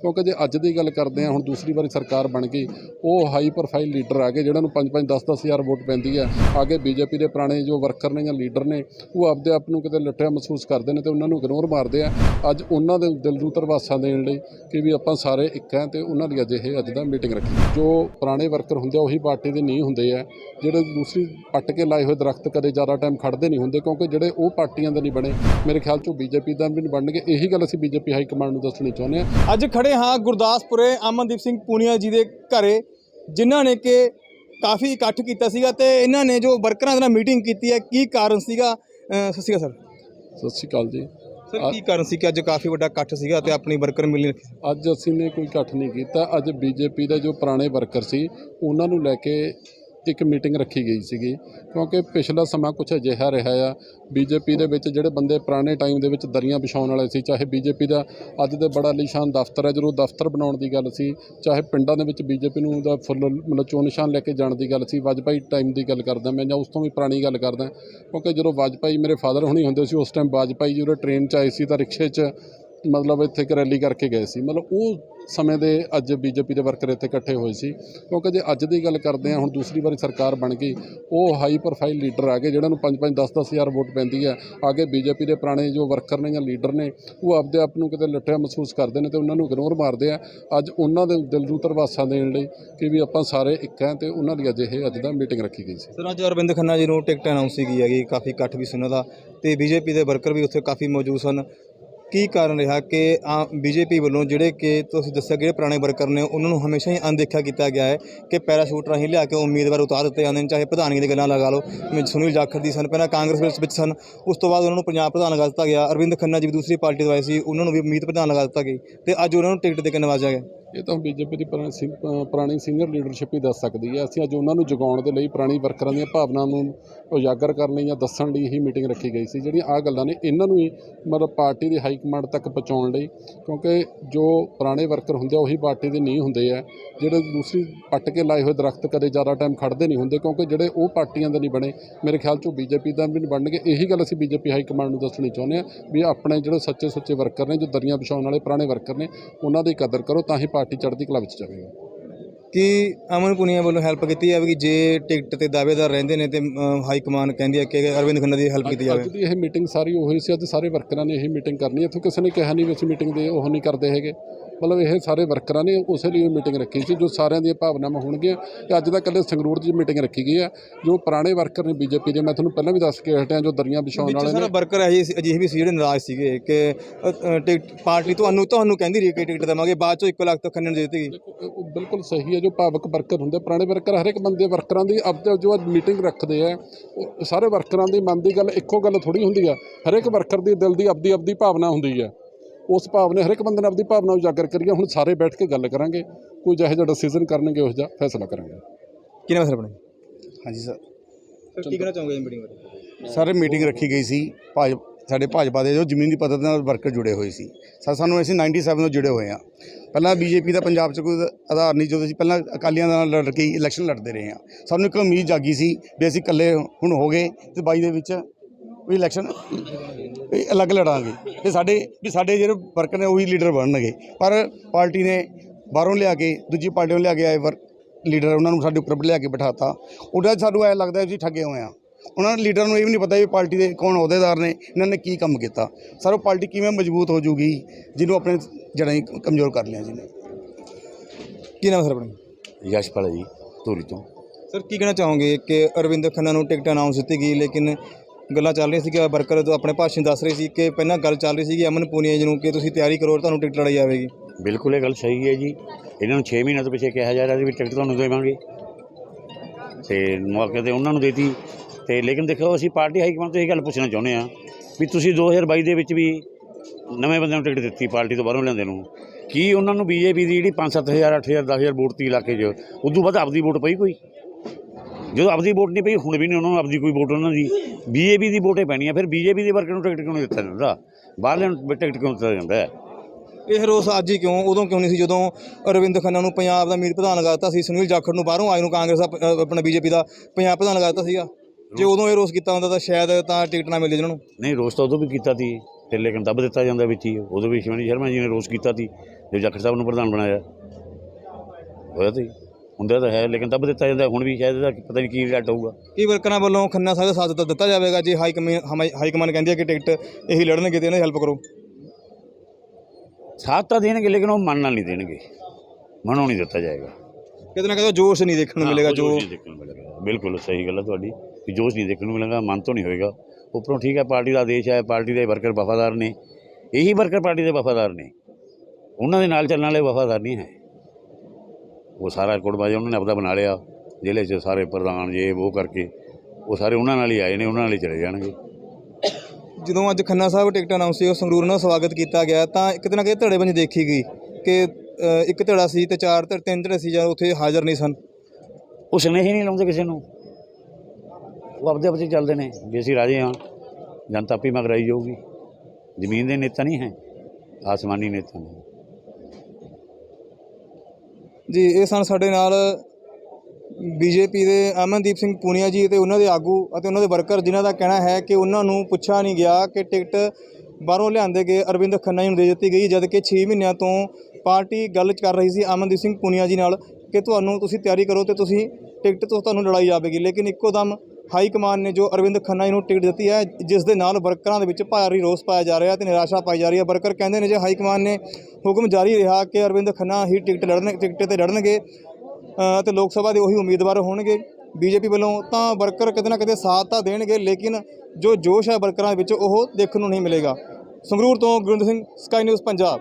ਕਿਉਂਕਿ ਜੇ ਅੱਜ ਦੀ ਗੱਲ ਕਰਦੇ ਆ ਹੁਣ ਦੂਸਰੀ ਵਾਰੀ ਸਰਕਾਰ ਬਣ ਗਈ, ਉਹ ਹਾਈ ਪ੍ਰੋਫਾਈਲ ਲੀਡਰ ਆ ਗਏ, ਜਿਹਨਾਂ ਨੂੰ 5-5 10-10 ਹਜ਼ਾਰ ਵੋਟ ਪੈਂਦੀ ਆ। ਅੱਗੇ ਬੀਜੇਪੀ ਦੇ ਪੁਰਾਣੇ ਜੋ ਵਰਕਰ ਨੇ ਜਾਂ ਲੀਡਰ ਨੇ, ਉਹ ਆਪਦੇ ਆਪ ਨੂੰ ਕਿਤੇ ਲੁੱਟਿਆ ਮਹਿਸੂਸ ਕਰਦੇ ਨੇ ਤੇ ਉਹਨਾਂ ਨੂੰ ਇਗਨੋਰ ਮਾਰਦੇ ਆ। ਅੱਜ ਉਹਨਾਂ ਦੇ ਦਿਲ ਨੂੰ ਤਰਵਾਸਾਂ ਦੇਣ ਲਈ ਕਿ ਵੀ ਆਪਾਂ ਸਾਰੇ ਇੱਕ ਆ ਤੇ ਉਹਨਾਂ ਦੀ ਅੱਜ ਇਹ ਅੱਜ ਦਾ ਮੀਟਿੰਗ ਰੱਖੀ। ਜੋ ਪੁਰਾਣੇ ਵਰਕਰ ਹੁੰਦੇ ਆ, ਉਹੀ ਪਾਰਟੀ ਦੇ ਨਹੀਂ ਹੁੰਦੇ ਆ। ਜਿਹੜੇ ਦੂਸਰੀ ਪੱਟ ਕੇ ਲਾਏ ਹੋਏ ਦਰਖਤ ਕਦੇ ਜ਼ਿਆਦਾ ਟਾਈਮ ਖੜਦੇ ਨਹੀਂ ਹੁੰਦੇ, ਕਿਉਂਕਿ ਜਿਹੜੇ ਉਹ ਪਾਰਟੀਆਂ ਦੇ ਨਹੀਂ ਬਣੇ, ਮੇਰੇ ਖਿਆਲ 'ਚ ਬੀਜੇਪੀ ਦਾ ਵੀ ਨਹੀਂ ਬਣਨਗੇ। ਇਹੀ ਗੱਲ ਅਸੀਂ ਬੀਜੇਪੀ ਹਾਈ ਕਮਾਂਡ ਨੂੰ ਦੱਸਣੀ ਚਾਹੁੰਦੇ ਆ ਅੱਜ ਖੜੇ ਹਾਂ ਗੁਰਦਾਸਪੁਰੇ ਅਮਨਦੀਪ ਸਿੰਘ ਪੂਨੀਆ ਜੀ ਦੇ ਘਰੇ ਜਿਨ੍ਹਾਂ ਨੇ ਕਿ ਕਾਫੀ ਇਕੱਠ ਕੀਤਾ ਸੀਗਾ ਤੇ ਇਹਨਾਂ ਨੇ ਜੋ ਵਰਕਰਾਂ ਦੇ ਨਾਲ ਮੀਟਿੰਗ ਕੀਤੀ ਹੈ ਕੀ ਕਾਰਨ ਸੀਗਾ? ਸਤਿ ਸ਼੍ਰੀ ਅਕਾਲ ਸਰ। ਸਤਿ ਸ਼੍ਰੀ ਅਕਾਲ ਜੀ। ਸਰ ਕੀ ਕਾਰਨ ਸੀ ਕਿ ਅੱਜ ਕਾਫੀ ਵੱਡਾ ਇਕੱਠ ਸੀਗਾ ਤੇ ਆਪਣੀ ਵਰਕਰ ਰੱਖੀ ਅੱਜ ਅਸੀਂ ਨੇ ਕੋਈ ਇਕੱਠ ਨਹੀਂ ਕੀਤਾ। ਅੱਜ ਬੀਜੇਪੀ ਦੇ ਜੋ ਪੁਰਾਣੇ ਵਰਕਰ ਸੀ ਉਹਨਾਂ ਨੂੰ ਲੈ ਕੇ ਇੱਕ ਮੀਟਿੰਗ ਰੱਖੀ ਗਈ ਸੀਗੀ। ਕਿਉਂਕਿ ਪਿਛਲਾ ਸਮਾਂ ਕੁਝ ਅਜਿਹਾ ਰਿਹਾ ਆ, ਬੀਜੇਪੀ ਦੇ ਵਿੱਚ ਜਿਹੜੇ ਬੰਦੇ ਪੁਰਾਣੇ ਟਾਈਮ ਦੇ ਵਿੱਚ ਦਰੀਆਂ ਵਿਛਾਉਣ ਵਾਲੇ ਸੀ, ਚਾਹੇ ਬੀਜੇਪੀ ਦਾ ਅੱਜ ਦੇ ਬੜਾ ਲਿਸ਼ਾਨ ਦਫ਼ਤਰ ਹੈ, ਜਦੋਂ ਦਫ਼ਤਰ ਬਣਾਉਣ ਦੀ ਗੱਲ ਸੀ, ਚਾਹੇ ਪਿੰਡਾਂ ਦੇ ਵਿੱਚ ਬੀਜੇਪੀ ਨੂੰ ਦਾ ਫੁੱਲ ਮਤਲਬ ਚੋਣ ਨਿਸ਼ਾਨ ਲੈ ਕੇ ਜਾਣ ਦੀ ਗੱਲ ਸੀ, ਵਾਜਪਾਈ ਟਾਈਮ ਦੀ ਗੱਲ ਕਰਦਾ ਮੈਂ ਜਾਂ ਉਸ ਤੋਂ ਵੀ ਪੁਰਾਣੀ ਗੱਲ ਕਰਦਾ, ਕਿਉਂਕਿ ਜਦੋਂ ਵਾਜਪਾਈ ਮੇਰੇ ਫਾਦਰ ਹੁਣੀ ਹੁੰਦੇ ਸੀ, ਉਸ ਟਾਈਮ ਵਾਜਪਾਈ ਜਦੋਂ ਟ੍ਰੇਨ 'ਚ ਆਏ ਸੀ ਤਾਂ ਰਿਕਸ਼ੇ 'ਚ ਮਤਲਬ ਇੱਥੇ ਇੱਕ ਰੈਲੀ ਕਰਕੇ ਗਏ ਸੀ। ਮਤਲਬ ਉਹ ਸਮੇਂ ਦੇ ਅੱਜ ਬੀਜੇਪੀ ਦੇ ਵਰਕਰ ਇੱਥੇ ਇਕੱਠੇ ਹੋਏ ਸੀ। ਕਿਉਂਕਿ ਜੇ ਅੱਜ ਦੀ ਗੱਲ ਕਰਦੇ ਆ ਹੁਣ ਦੂਸਰੀ ਵਾਰੀ ਸਰਕਾਰ ਬਣ ਗਈ, ਉਹ ਹਾਈ ਪ੍ਰੋਫਾਈਲ ਲੀਡਰ ਆ ਗਏ, ਜਿਹਨਾਂ ਨੂੰ 5-5 10-10 ਹਜ਼ਾਰ ਵੋਟ ਪੈਂਦੀ ਆ ਅੱਗੇ ਬੀਜੇਪੀ ਦੇ ਪੁਰਾਣੇ ਜੋ ਵਰਕਰ ਨੇ ਜਾਂ ਲੀਡਰ ਨੇ, ਉਹ ਆਪਦੇ ਆਪ ਨੂੰ ਕਿਤੇ ਲੁੱਟਿਆ ਮਹਿਸੂਸ ਕਰਦੇ ਨੇ ਤੇ ਉਹਨਾਂ ਨੂੰ ਇਗਨੋਰ ਮਾਰਦੇ ਆ। ਅੱਜ ਉਹਨਾਂ ਦੇ ਦਿਲ ਨੂੰ ਧਰਵਾਸਾ ਦੇਣ ਲਈ ਕਿ ਵੀ ਆਪਾਂ ਸਾਰੇ ਇੱਕ ਆ ਤੇ ਉਹਨਾਂ ਦੀ ਅੱਜ ਇਹ ਅੱਜ ਦਾ ਮੀਟਿੰਗ ਰੱਖੀ ਗਈ ਸੀ। ਸਰ, ਅੱਜ ਅਰਵਿੰਦ ਖੰਨਾ ਜੀ ਨੂੰ ਟਿਕਟ ਅਨਾਉਂਸ ਕੀਤੀ ਹੈਗੀ, ਕਾਫੀ ਇਕੱਠ ਵੀ ਸੀ ਉਹਨਾਂ ਦਾ ਤੇ ਬੀਜੇਪੀ ਦੇ ਵਰਕਰ ਵੀ ਉੱਥੇ ਕਾਫੀ ਮੌਜੂਦ ਸਨ। ਕੀ ਕਾਰਨ ਰਿਹਾ ਕਿ ਆ ਬੀਜੇਪੀ ਵੱਲੋਂ ਜਿਹੜੇ ਕਿ ਤੁਸੀਂ ਦੱਸਿਆ ਜਿਹੜੇ ਪੁਰਾਣੇ ਵਰਕਰ ਨੇ, ਉਹਨਾਂ ਨੂੰ ਹਮੇਸ਼ਾ ਹੀ ਅਣਦੇਖਿਆ ਕੀਤਾ ਗਿਆ ਹੈ ਕਿ ਪੈਰਾਸ਼ੂਟ ਰਾਹੀਂ ਲਿਆ ਕੇ ਉਮੀਦਵਾਰ ਉਤਾਰ ਦਿੱਤੇ ਜਾਂਦੇ ਨੇ, ਚਾਹੇ ਪ੍ਰਧਾਨਗੀ ਦੀ ਗੱਲਾਂ ਲਗਾ ਲਓ, ਜਿਵੇਂ ਸੁਨੀਲ ਜਾਖੜ ਦੀ ਸਨ, ਪਹਿਲਾਂ ਕਾਂਗਰਸ ਵਿੱਚ ਵਿੱਚ ਸਨ, ਉਸ ਤੋਂ ਬਾਅਦ ਉਹਨਾਂ ਨੂੰ ਪੰਜਾਬ ਪ੍ਰਧਾਨ ਲਗਾ ਦਿੱਤਾ ਗਿਆ, ਅਰਵਿੰਦ ਖੰਨਾ ਜੀ ਵੀ ਦੂਸਰੀ ਪਾਰਟੀ ਤੋਂ ਆਏ ਸੀ, ਉਹਨਾਂ ਨੂੰ ਵੀ ਉਮੀਦ ਪ੍ਰਧਾਨ ਲਗਾ ਦਿੱਤਾ ਗਈ ਤੇ ਅੱਜ ਉਹਨਾਂ ਨੂੰ ਟਿਕਟ ਦੇ ਕੇ ਨਵਾਜਿਆ ਗਿਆ। ਇਹ ਤਾਂ ਬੀਜੇਪੀ ਦੀ ਪੁਰਾਣੀ ਪੁਰਾਣੀ ਸੀਨੀਅਰ ਲੀਡਰਸ਼ਿਪ ਹੀ ਦੱਸ ਸਕਦੀ ਹੈ। ਅਸੀਂ ਅੱਜ ਉਹਨਾਂ ਨੂੰ ਜਗਾਉਣ ਦੇ ਲਈ ਪੁਰਾਣੀ ਵਰਕਰਾਂ ਦੀਆਂ ਭਾਵਨਾ ਨੂੰ ਉਜਾਗਰ ਕਰਨ ਲਈ ਜਾਂ ਦੱਸਣ ਲਈ ਹੀ ਮੀਟਿੰਗ ਰੱਖੀ ਗਈ ਸੀ। ਜਿਹੜੀਆਂ ਆ ਗੱਲਾਂ ਨੇ, ਇਹਨਾਂ ਨੂੰ ਹੀ ਮਤਲਬ ਪਾਰਟੀ ਦੀ ਹਾਈ ਕਮਾਂਡ ਤੱਕ ਪਹੁੰਚਾਉਣ ਲਈ, ਕਿਉਂਕਿ ਜੋ ਪੁਰਾਣੇ ਵਰਕਰ ਹੁੰਦੇ ਆ, ਉਹੀ ਪਾਰਟੀ ਦੇ ਨਹੀਂ ਹੁੰਦੇ ਆ। ਜਿਹੜੇ ਦੂਸਰੀ ਪੱਟ ਕੇ ਲਾਏ ਹੋਏ ਦਰਖਤ ਕਦੇ ਜ਼ਿਆਦਾ ਟਾਈਮ ਖੜਦੇ ਨਹੀਂ ਹੁੰਦੇ, ਕਿਉਂਕਿ ਜਿਹੜੇ ਉਹ ਪਾਰਟੀਆਂ ਦੇ ਨਹੀਂ ਬਣੇ, ਮੇਰੇ ਖਿਆਲ 'ਚ ਬੀਜੇਪੀ ਦਾ ਵੀ ਨਹੀਂ ਬਣਨਗੇ। ਇਹੀ ਗੱਲ ਅਸੀਂ ਬੀਜੇਪੀ ਹਾਈ ਕਮਾਂਡ ਨੂੰ ਦੱਸਣੀ ਚਾਹੁੰਦੇ ਆ ਵੀ ਆਪਣੇ ਜਿਹੜੇ ਸੱਚੇ ਸੁੱਚੇ ਵਰਕਰ ਨੇ, ਜੋ ਦਰੀਆਂ ਵਿਛਾਉਣ ਵਾਲੇ ਪੁਰਾਣੇ ਵਰਕਰ ਨੇ, ਉਹਨਾਂ ਦੀ ਕਦਰ ਕਰੋ, ਤਾਂ ਹੀ ਪਾਰਟੀ ਚੜ੍ਹਦੀ ਕਲਾ ਵਿੱਚ ਜਾਵੇਗੀ। ਕੀ ਅਮਨ ਪੁਨੀਆ ਵੱਲੋਂ ਹੈਲਪ ਕੀਤੀ ਜਾਵੇਗੀ ਜੇ ਟਿਕਟ ਤੇ ਦਾਅਵੇਦਾਰ ਰਹਿੰਦੇ ਨੇ ਤੇ ਅ, ਹਾਈ ਕਮਾਨ ਕਹਿੰਦੀ ਹੈ ਕਿ ਅਰਵਿੰਦ ਖੰਨਾ ਦੀ ਹੈਲਪ ਕੀਤੀ ਅੱਜ ਜਾਵੇ ਦੀ ਇਹ ਮੀਟਿੰਗ ਸਾਰੀ ਉਹੀ ਸੀ ਅੱਜ ਸਾਰੇ ਵਰਕਰਾਂ ਨੇ ਇਹ ਮੀਟਿੰਗ ਕਰਨੀ ਹੈ। ਇੱਥੋਂ ਕਿਸੇ ਨੇ ਕਿਹਾ ਨਹੀਂ ਵੀ ਅਸੀਂ ਮੀਟਿੰਗ ਦੇ ਉਹ ਨਹੀਂ ਕਰਦੇ ਹੈਗੇ। ਮਤਲਬ ਇਹ ਸਾਰੇ ਵਰਕਰਾਂ ਨੇ ਉਸੇ ਲਈ ਮੀਟਿੰਗ ਰੱਖੀ ਸੀ ਜੋ ਸਾਰਿਆਂ ਦੀਆਂ ਭਾਵਨਾਵਾਂ ਹੋਣਗੀਆਂ। ਤੇ ਅੱਜ ਦਾ ਕੱਲੇ ਸੰਗਰੂਰ 'ਚ ਮੀਟਿੰਗ ਰੱਖੀ ਗਈ ਹੈ ਜੋ ਪੁਰਾਣੇ ਵਰਕਰ ਨੇ ਬੀਜੇਪੀ ਦੇ। ਮੈਂ ਤੁਹਾਨੂੰ ਪਹਿਲਾਂ ਵੀ ਦੱਸ ਕੇ ਹਟਿਆ ਜੋ ਦਰੀਆਂ ਵਿਛਾਉਣ ਵਾਲੇ ਨੇ। ਵਰਕਰ ਹੈ ਅਜਿਹੇ ਵੀ ਸੀ ਜਿਹੜੇ ਨਾਰਾਜ਼ ਸੀਗੇ ਕਿ ਟਿਕਟ ਪਾਰਟੀ ਤੁਹਾਨੂੰ ਤੁਹਾਨੂੰ ਕਹਿੰਦੀ ਰਹੀ ਕਿ ਟਿਕਟ ਦੇਵਾਂਗੇ ਬਾਅਦ ਚੋਂ 1 ਲੱਖ ਤੋਂ ਖੰਨਣ ਦੇ ਦਿੱਤੀ ਉਹ ਬਿਲਕੁਲ ਸਹੀ ਹੈ ਜੋ ਭਾਵਕ ਵਰਕਰ ਹੁੰਦੇ ਪੁਰਾਣੇ ਵਰਕਰ ਹਰ ਇੱਕ ਬੰਦੇ ਵਰਕਰਾਂ ਦੀ ਆਪਦੇ ਜੋ ਅੱਜ ਮੀਟਿੰਗ ਰੱਖਦੇ ਆ ਸਾਰੇ ਵਰਕਰਾਂ ਦੀ ਮਨ ਦੀ ਗੱਲ ਇੱਕੋ ਗੱਲ ਥੋੜੀ ਹੁੰਦੀ ਆ। ਹਰ ਇੱਕ ਵਰਕਰ ਦੀ ਦਿਲ ਦੀ ਆਪਦੀ ਆਪਦੀ ਭਾਵਨਾ ਹੁੰਦੀ ਆ। ਉਸ ਭਾਵ ਨੇ ਹਰ ਇੱਕ ਬੰਦੇ ਨੇ ਆਪਦੀ ਭਾਵਨਾ ਉਜਾਗਰ ਕਰੀਏ ਹੁਣ ਸਾਰੇ ਬੈਠ ਕੇ ਗੱਲ ਕਰਾਂਗੇ ਕੋਈ ਜਿਹੋ ਜਿਹਾ ਡਿਸੀਜਨ ਕਰਨਗੇ ਉਸ ਜਿਹਾ ਫੈਸਲਾ ਕਰਾਂਗੇ। ਕੀ ਨਾਮ ਹੈ ਸਰ ਆਪਣੇ? ਹਾਂਜੀ ਸਰ। ਸਰ ਕੀ ਕਹਿਣਾ ਚਾਹੋਗੇ ਮੀਟਿੰਗ ਬਾਰੇ? ਸਰ ਮੀਟਿੰਗ ਰੱਖੀ ਗਈ ਸੀ ਭਾਜ ਸਾਡੇ ਭਾਜਪਾ ਦੇ ਜੋ ਜ਼ਮੀਨੀ ਪੱਧਰ ਨਾਲ ਵਰਕਰ ਜੁੜੇ ਹੋਏ ਸੀ। ਸਰ ਸਾਨੂੰ ਅਸੀਂ 97 ਤੋਂ ਜੁੜੇ ਹੋਏ ਆ ਪਹਿਲਾਂ ਬੀਜੇਪੀ ਦਾ ਪੰਜਾਬ 'ਚ ਕੋਈ ਆਧਾਰ ਨਹੀਂ ਜਦੋਂ ਅਸੀਂ ਪਹਿਲਾਂ ਅਕਾਲੀਆਂ ਨਾਲ ਲੜ ਕੇ ਇਲੈਕਸ਼ਨ ਲੜਦੇ ਰਹੇ ਆ ਸਾਨੂੰ ਇੱਕ ਉਮੀਦ ਜਾਗੀ ਸੀ ਵੀ ਅਸੀਂ ਇਕੱਲੇ ਹੁਣ ਹੋ ਗਏ ਤੇ ਬਾਈ ਦੇ ਵਿੱਚ ਵੀ ਇਲੈਕਸ਼ਨ ਵੀ ਅਲੱਗ ਲੜਾਂਗੇ। ਤੇ ਸਾਡੇ ਵੀ ਸਾਡੇ ਜਿਹੜੇ ਵਰਕਰ ਨੇ ਉਹੀ ਲੀਡਰ ਬਣਨਗੇ। ਪਰ ਪਾਰਟੀ ਨੇ ਬਾਹਰੋਂ ਲਿਆ ਕੇ ਦੂਜੀ ਪਾਰਟੀਆਂ ਨੂੰ ਲਿਆ ਕੇ ਆਏ ਵਰ ਲੀਡਰ ਉਹਨਾਂ ਨੂੰ ਸਾਡੇ ਉੱਪਰ ਲਿਆ ਕੇ ਬਿਠਾਤਾ। ਉਹਦਾ ਸਾਨੂੰ ਐ ਲੱਗਦਾ ਵੀ ਠੱਗੇ ਹੋਏ ਆ ਉਹਨਾਂ ਨੂੰ ਲੀਡਰ ਨੂੰ ਇਹ ਵੀ ਨਹੀਂ ਪਤਾ ਵੀ ਪਾਰਟੀ ਦੇ ਕੌਣ ਅਹੁਦੇਦਾਰ ਨੇ ਇਹਨਾਂ ਨੇ ਕੀ ਕੰਮ ਕੀਤਾ। ਸਰ ਉਹ ਪਾਰਟੀ ਕਿਵੇਂ ਮਜ਼ਬੂਤ ਹੋ ਜੂਗੀ ਜਿਹਨੂੰ ਆਪਣੇ ਜੜ੍ਹਾਂ ਹੀ ਕਮਜ਼ੋਰ ਕਰ ਲਿਆ ਜਿਹਨੇ ਕੀ ਨਾਮ ਸਰ ਆਪਣੇ? ਯਸ਼ਪਾਲ ਜੀ ਧੂਰੀ ਤੋਂ। ਸਰ ਕੀ ਕਹਿਣਾ ਚਾਹੋਗੇ ਕਿ ਅਰਵਿੰਦ ਖੰਨਾ ਨੂੰ ਟਿਕਟ ਅਨਾਉਂਸ ਦਿੱਤੀ ਗਈ ਲੇਕਿਨ ਗੱਲਾਂ ਚੱਲ ਰਹੀਆਂ ਸੀ ਕਿ ਵਰਕਰ ਤੋਂ ਆਪਣੇ ਭਾਸ਼ਣ ਦੱਸ ਰਹੇ ਸੀ ਕਿ ਪਹਿਲਾਂ ਗੱਲ ਚੱਲ ਰਹੀ ਸੀ ਕਿ ਅਮਨ ਪੂਨੀਆ ਜੀ ਨੂੰ ਕਿ ਤੁਸੀਂ ਤਿਆਰੀ ਕਰੋ ਤੁਹਾਨੂੰ ਟਿਕਟ ਲੜਾਈ ਜਾਵੇਗੀ ਬਿਲਕੁਲ, ਇਹ ਗੱਲ ਸਹੀ ਹੈ ਜੀ। ਇਹਨਾਂ ਨੂੰ 6 ਮਹੀਨੇ ਤੋਂ ਪਿੱਛੇ ਕਿਹਾ ਜਾ ਰਿਹਾ ਸੀ ਵੀ ਟਿਕਟ ਤੁਹਾਨੂੰ ਦੇਵਾਂਗੇ। ਤੇ ਮੌਕੇ ਤੇ ਉਹਨਾਂ ਨੂੰ ਦੇਤੀ। ਤੇ ਲੇਕਿਨ ਦੇਖੋ, ਅਸੀਂ ਪਾਰਟੀ ਹਾਈ ਕਮਾਂਡ ਤੋਂ ਇਹ ਗੱਲ ਪੁੱਛਣਾ ਚਾਹੁੰਦੇ ਆ ਵੀ ਤੁਸੀਂ 2022 ਦੇ ਵਿੱਚ ਵੀ ਨਵੇਂ ਬੰਦੇ ਨੂੰ ਟਿਕਟ ਦਿੱਤੀ ਪਾਰਟੀ ਤੋਂ ਬਾਹਰੋਂ ਲਿਆਂਦੇ ਨੂੰ। ਕੀ ਉਹਨਾਂ ਨੂੰ ਬੀਜੇਪੀ ਦੀ ਜਿਹੜੀ 5-7000 8000 10000 ਵੋਟ ਤੀ ਇਲਾਕੇ 'ਚ, ਉਦੋਂ ਵੱਧ ਆਪਦੀ ਵੋਟ ਪਈ ਕੋਈ? ਜਦੋਂ ਆਪਦੀ ਵੋਟ ਨਹੀਂ ਪਈ ਹੁਣ ਵੀ ਨਹੀਂ ਉਹਨਾਂ ਨੂੰ ਆਪਦੀ ਕੋਈ ਵੋਟ ਉਹਨਾਂ ਦੀ। ਬੀਜੇਪੀ ਦੀ ਵੋਟੇ ਪੈਣੀਆਂ ਫਿਰ ਬੀਜੇਪੀ ਦੇ ਵਰਕਰ ਨੂੰ ਟਿਕਟ ਕਿਉਂ ਨਹੀਂ ਦਿੱਤਾ ਜਾਂਦਾ? ਬਾਹਰਲਿਆਂ ਨੂੰ ਟਿਕਟ ਕਿਉਂ ਦਿੱਤਾ ਜਾਂਦਾ ਇਹ ਰੋਸ ਅੱਜ ਹੀ ਕਿਉਂ ਉਦੋਂ ਕਿਉਂ ਨਹੀਂ ਸੀ? ਜਦੋਂ ਅਰਵਿੰਦ ਖੰਨਾ ਨੂੰ ਪੰਜਾਬ ਦਾ ਮੀਤ ਪ੍ਰਧਾਨ ਲਗਾ ਦਿੱਤਾ ਸੀ ਸੁਨੀਲ ਜਾਖੜ ਨੂੰ ਬਾਹਰੋਂ ਆਏ ਨੂੰ ਕਾਂਗਰਸ ਦਾ ਆਪਣਾ ਬੀਜੇਪੀ ਦਾ ਪੰਜਾਬ ਪ੍ਰਧਾਨ ਲਗਾ ਦਿੱਤਾ ਸੀਗਾ। ਜੇ ਉਦੋਂ ਇਹ ਰੋਸ ਕੀਤਾ ਹੁੰਦਾ ਤਾਂ ਸ਼ਾਇਦ ਤਾਂ ਟਿਕਟ ਨਾ ਮਿਲਦੀ ਇਹਨਾਂ ਨੂੰ। ਨਹੀਂ ਰੋਸ ਤਾਂ ਉਦੋਂ ਵੀ ਕੀਤਾ ਸੀ। ਫਿਰ ਲੇਕਿਨ ਦੱਬ ਦਿੱਤਾ ਜਾਂਦਾ ਵਿੱਚ ਹੀ। ਉਦੋਂ ਵੀ ਸ਼ਿਵਨੀ ਸ਼ਰਮਾ ਜੀ ਨੇ ਰੋਸ ਕੀਤਾ ਸੀ ਜੋ ਜਾਖੜ ਸਾਹਿਬ ਨੂੰ ਪ੍ਰਧਾਨ ਬਣਾਇਆ। ਹੋਇਆ ਤੇ ਹੁੰਦਾ ਤਾਂ ਹੈ ਲੇਕਿਨ ਦੱਬ ਦਿੱਤਾ ਜਾਂਦਾ ਹੁਣ ਵੀ ਸ਼ਾਇਦ ਇਹਦਾ ਪਤਾ ਨਹੀਂ ਕੀ ਰਿਜ਼ਲਟ ਹੋਊਗਾ। ਕੀ ਵਰਕਰਾਂ ਵੱਲੋਂ ਖੰਨਾ ਸਾਹਿਬ ਦਾ ਸਾਥ ਦਿੱਤਾ- ਦਿੱਤਾ ਜਾਵੇਗਾ ਜੇ ਹਾਈ ਕਮੇ ਹਮਾਈ- ਹਾਈ ਕਮਾਨ ਕਹਿੰਦੀ ਹੈ ਕਿ ਟਿਕਟ ਇਹੀ ਲੜਨਗੇ ਤੇ ਇਹਨਾਂ ਦੀ ਹੈਲਪ ਕਰੋ। ਸਾਥ ਤਾਂ ਦੇਣਗੇ ਲੇਕਿਨ ਉਹ ਮਨ ਨਾਲ ਨਹੀਂ ਦੇਣਗੇ। ਮਨੋਂ ਨਹੀਂ ਦਿੱਤਾ ਜਾਏਗਾ। ਕਿਤੇ ਨਾ ਕਿਤੇ ਜੋਸ਼ ਨਹੀਂ ਦੇਖਣ ਨੂੰ ਮਿਲੇਗਾ ਜੋ ਜੋਸ਼ ਨਹੀਂ ਦੇਖਣ ਨੂੰ ਮਿਲੇਗਾ। ਬਿਲਕੁਲ ਸਹੀ ਗੱਲ ਹੈ ਤੁਹਾਡੀ। ਕਿ ਜੋਸ਼ ਨਹੀਂ ਦੇਖਣ ਨੂੰ ਮਿਲੇਗਾ ਮਨ ਤੋਂ ਨਹੀਂ ਹੋਏਗਾ। ਉੱਪਰੋਂ ਠੀਕ ਹੈ ਪਾਰਟੀ ਦਾ ਆਦੇਸ਼ ਹੈ ਪਾਰਟੀ ਦੇ ਵਰਕਰ ਵਫਾਦਾਰ ਨੇ। ਇਹੀ ਵਰਕਰ ਪਾਰਟੀ ਦੇ ਵਫਾਦਾਰ ਨੇ। ਉਹਨਾਂ ਦੇ ਨਾਲ ਚੱਲਣ ਵਾਲੇ ਵਫਾਦਾਰ ਨਹੀਂ ਹੈ। ਉਹ ਸਾਰਾ ਕੁੜਬਾ ਜਿਹਾ ਉਹਨਾਂ ਨੇ ਆਪਦਾ ਬਣਾ ਲਿਆ ਜ਼ਿਲ੍ਹੇ 'ਚ ਸਾਰੇ ਪ੍ਰਧਾਨ ਜੇ ਉਹ ਕਰਕੇ ਉਹ ਸਾਰੇ ਉਹਨਾਂ ਨਾਲ ਹੀ ਆਏ ਨੇ ਉਹਨਾਂ ਨਾਲ ਹੀ ਚਲੇ ਜਾਣਗੇ। ਜਦੋਂ ਅੱਜ ਖੰਨਾ ਸਾਹਿਬ ਟਿਕਟ ਅਨਾਉਂਸ ਸੀ ਉਹ ਸੰਗਰੂਰ ਨਾਲ ਸਵਾਗਤ ਕੀਤਾ ਗਿਆ ਤਾਂ ਕਿਤੇ ਨਾ ਕਿਤੇ ਧੜੇਬੰਦੀ ਦੇਖੀ ਗਈ ਕਿ ਇੱਕ ਧੜਾ ਸੀ ਤੇ ਚਾਰ ਧੜ ਤਿੰਨ ਧੜੇ ਸੀ ਜਾਂ ਉੱਥੇ ਹਾਜ਼ਰ ਨਹੀਂ ਸਨ। ਉਹ ਸੁਨੇਹੇ ਨਹੀਂ ਲਾਉਂਦੇ ਕਿਸੇ ਨੂੰ। ਉਹ ਆਪਦੇ ਆਪਦੇ ਚੱਲਦੇ ਨੇ। ਵੀ ਅਸੀਂ ਰਾਜੇ ਹਾਂ ਜਨਤਾ ਆਪੀ ਮਗਰਾਈ ਜਾਊਗੀ। ਜ਼ਮੀਨ ਦੇ ਨੇਤਾ ਨਹੀਂ ਹੈ ਆਸਮਾਨੀ ਨੇਤਾ ਨੇ ਜੀ, ਇਹ ਸਨ ਸਾਡੇ ਨਾਲ ਬੀਜੇਪੀ ਦੇ ਅਮਨਦੀਪ ਸਿੰਘ ਪੂਨੀਆ ਜੀ ਅਤੇ ਉਹਨਾਂ ਦੇ ਆਗੂ ਅਤੇ ਉਹਨਾਂ ਦੇ ਵਰਕਰ ਜਿਨ੍ਹਾਂ ਦਾ ਕਹਿਣਾ ਹੈ ਕਿ ਉਹਨਾਂ ਨੂੰ ਪੁੱਛਿਆ ਨਹੀਂ ਗਿਆ ਕਿ ਟਿਕਟ ਬਾਹਰੋਂ ਲਿਆਂਦੇ ਗਏ ਅਰਵਿੰਦ ਖੰਨਾ ਜੀ ਨੂੰ ਦੇ ਦਿੱਤੀ ਗਈ, ਜਦ ਕਿ 6 ਮਹੀਨਿਆਂ ਤੋਂ ਪਾਰਟੀ ਗੱਲ ਕਰ ਰਹੀ ਸੀ ਅਮਨਦੀਪ ਸਿੰਘ ਪੂਨੀਆ ਜੀ ਨਾਲ ਕਿ ਤੁਹਾਨੂੰ ਤੁਸੀਂ ਤਿਆਰੀ ਕਰੋ ਤੇ ਤੁਸੀਂ ਟਿਕਟ ਤੋਂ ਤੁਹਾਨੂੰ ਲੜਾਈ ਜਾਵੇਗੀ। ਲੇਕਿਨ ਇੱਕੋ ਦਮ ਹਾਈ ਕਮਾਨ ਨੇ ਜੋ ਅਰਵਿੰਦ ਖੰਨਾ ਜੀ ਨੂੰ ਟਿਕਟ ਦਿੱਤੀ ਹੈ ਜਿਸ ਦੇ ਨਾਲ ਵਰਕਰਾਂ ਦੇ ਵਿੱਚ ਭਾਰੀ ਰੋਸ ਪਾਇਆ ਜਾ ਰਿਹਾ ਤੇ ਨਿਰਾਸ਼ਾ ਪਾਈ ਜਾ ਰਹੀ ਹੈ। ਵਰਕਰ ਕਹਿੰਦੇ ਨੇ ਜੇ ਹਾਈ ਕਮਾਨ ਨੇ ਹੁਕਮ ਜਾਰੀ ਰਿਹਾ ਕਿ ਅਰਵਿੰਦ ਖੰਨਾ ਹੀ ਟਿਕਟ ਲੜਨ ਟਿਕਟ ਤੇ ਲੜਨਗੇ ਅ, ਤੇ ਲੋਕ ਸਭਾ ਦੇ ਉਹੀ ਉਮੀਦਵਾਰ ਹੋਣਗੇ। ਬੀਜੇਪੀ ਵੱਲੋਂ ਤਾਂ ਵਰਕਰ ਕਿਤੇ ਨਾ ਕਿਤੇ ਸਾਥ ਤਾਂ ਦੇਣਗੇ ਲੇਕਿਨ ਜੋ ਜੋਸ਼ ਹੈ ਵਰਕਰਾਂ ਵਿੱਚ ਉਹ ਦੇਖਣ ਨੂੰ ਨਹੀਂ ਮਿਲੇਗਾ। ਸੰਗਰੂਰ ਤੋਂ ਗੁਰਿੰਦਰ ਸਿੰਘ ਸਕਾਈ ਨਿਊਜ਼ ਪੰਜਾਬ।